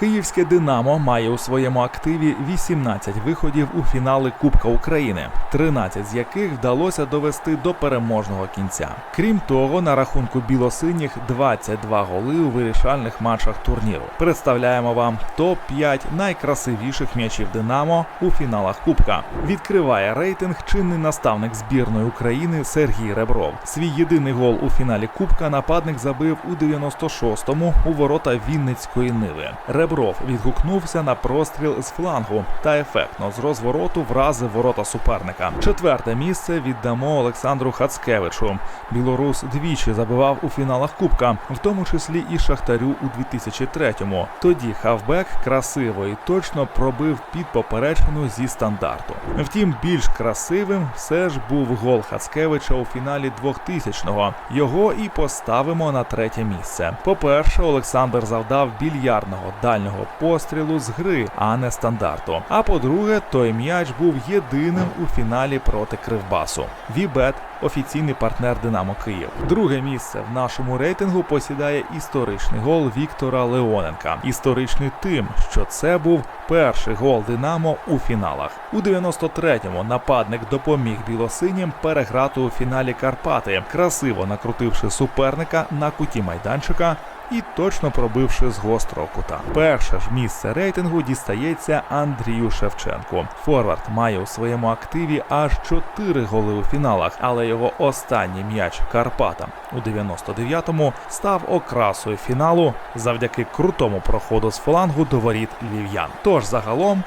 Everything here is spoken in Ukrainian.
Київське Динамо має у своєму активі 18 виходів у фінали Кубка України, 13 з яких вдалося довести до переможного кінця. Крім того, на рахунку білосиніх 22 голи у вирішальних матчах турніру. Представляємо вам топ 5 найкрасивіших м'ячів Динамо у фіналах Кубка. Відкриває рейтинг чинний наставник збірної України Сергій Ребров. Свій єдиний гол у фіналі Кубка нападник забив у 96-му у ворота Вінницької Ниви. Ребров відгукнувся на простріл з флангу та ефектно з розвороту вразив ворота суперника. Четверте місце віддамо Олександру Хацкевичу. Білорус двічі забивав у фіналах Кубка, в тому числі і Шахтарю у 2003-му. Тоді хавбек красиво і точно пробив під поперечину зі стандарту. Втім, більш красивим все ж був гол Хацкевича у фіналі 2000-го. Його і поставимо на третє місце. По-перше, Олександр завдав більярдного дальнього пострілу з гри, а не стандарту. А по-друге, той м'яч був єдиним у фіналі проти Кривбасу. Вібет офіційний партнер Динамо Київ. Друге місце в нашому рейтингу посідає історичний гол Віктора Леоненка. Історичний тим, що це був перший гол Динамо у фіналах. У 93-му нападник допоміг білосинім переграти у фіналі Карпати, красиво накрутивши суперника на куті майданчика. І точно пробивши з гострого кута. Перше ж місце рейтингу дістається Андрію Шевченку. Форвард має у своєму активі аж 4 голи у фіналах, але його останній м'яч Карпатам у 99-му став окрасою фіналу завдяки крутому проходу з флангу до воріт львів'ян. Тож загалом